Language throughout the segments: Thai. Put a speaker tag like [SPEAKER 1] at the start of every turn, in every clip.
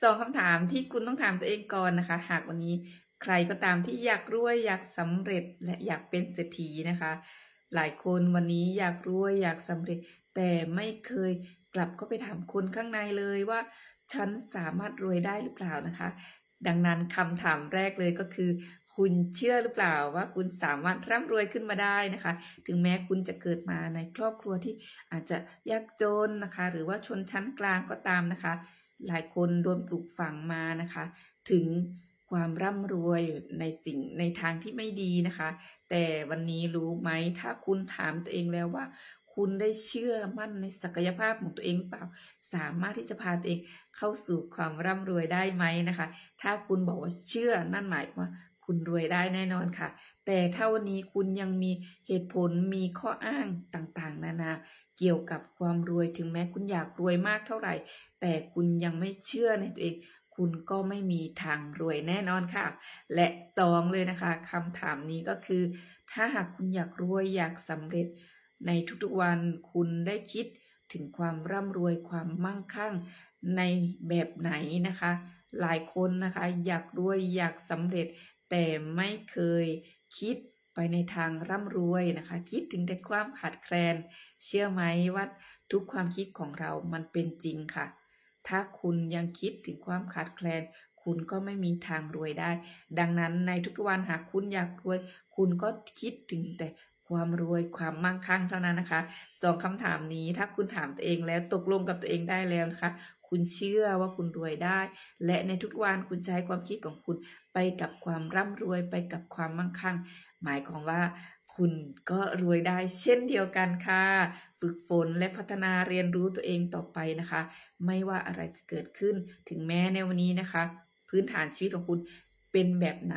[SPEAKER 1] สองคำถามที่คุณต้องถามตัวเองก่อนนะคะ หากวันนี้ใครก็ตามที่อยากรวยอยากสำเร็จและอยากเป็นเศรษฐีนะคะ หลายคนวันนี้อยากรวยอยากสำเร็จ แต่ไม่เคยกลับเข้าไปถามคนข้างในเลยว่า ฉันสามารถรวยได้หรือเปล่านะคะ ดังนั้นคำถามแรกเลยก็คือ คุณเชื่อหรือเปล่าว่าคุณสามารถร่ำรวยขึ้นมาได้นะคะ ถึงแม้คุณจะเกิดมาในครอบครัวที่อาจจะยากจนนะคะ หรือว่าชนชั้นกลางก็ตามนะคะ หลายคนโดนปลูกฝังมานะคะ ถึงความร่ำรวยในสิ่งในทางที่ไม่ดีนะคะ แต่วันนี้รู้ไหมถ้าคุณถามตัวเองแล้วว่า คุณได้เชื่อมั่นในศักยภาพของตัวเองเปล่า สามารถที่จะพาตัวเองเข้าสู่ความร่ำรวยได้ไหมนะคะ ถ้าคุณบอกว่าเชื่อนั่นหมายว่าคุณรวยได้แน่นอนค่ะ แต่ถ้าวันนี้คุณยังมีเหตุผลมีข้ออ้างต่างๆ นาเกี่ยวกับความรวยถึงแม้คุณอยากรวยมากเท่าไหร่ แต่คุณยังไม่เชื่อในตัวเอง คุณก็ไม่มีทางรวยแน่นอนค่ะ และสองเลยนะคะคำถามนี้ก็คือ ถ้าหากคุณอยากรวยอยากสำเร็จ ในทุกๆวันคุณได้คิดถึงความร่ำรวยความมั่งคั่งในแบบไหนนะคะ หลายคนนะคะอยากรวยอยากสำเร็จ แต่ไม่เคยคิด ไปในทางร่ำรวยนะคะ คิดถึงแต่ความขาดแคลน เชื่อไหมว่าทุกความคิดของเรามันเป็นจริงค่ะ ถ้าคุณยังคิดถึงความขาดแคลน คุณก็ไม่มีทางรวยได้ ดังนั้นในทุกๆวันหากคุณอยากรวย คุณก็คิดถึงแต่ความรวยความมั่งคั่งเท่านั้นนะคะสองคำถามนี้ถ้าคุณถามตัวเองแล้วตกลงกับตัวเองได้แล้วนะคะ คุณเชื่อว่าคุณรวยได้ และในทุกวันคุณใช้ความคิดของคุณไปกับความร่ำรวยไปกับความมั่งคั่ง หมายความว่าคุณก็รวยได้เช่นเดียวกันค่ะ ฝึกฝนและพัฒนาเรียนรู้ตัวเองต่อไปนะคะ ไม่ว่าอะไรจะเกิดขึ้นถึงแม้ในวันนี้นะคะ พื้นฐานชีวิตของคุณเป็นแบบไหน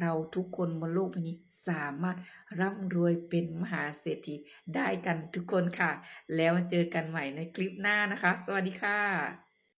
[SPEAKER 1] เราทุกคนบนโลกใบนี้สามารถร่ำรวยเป็นมหาเศรษฐีได้กันทุกคนค่ะ แล้วเจอกันใหม่ในคลิปหน้านะคะ สวัสดีค่ะ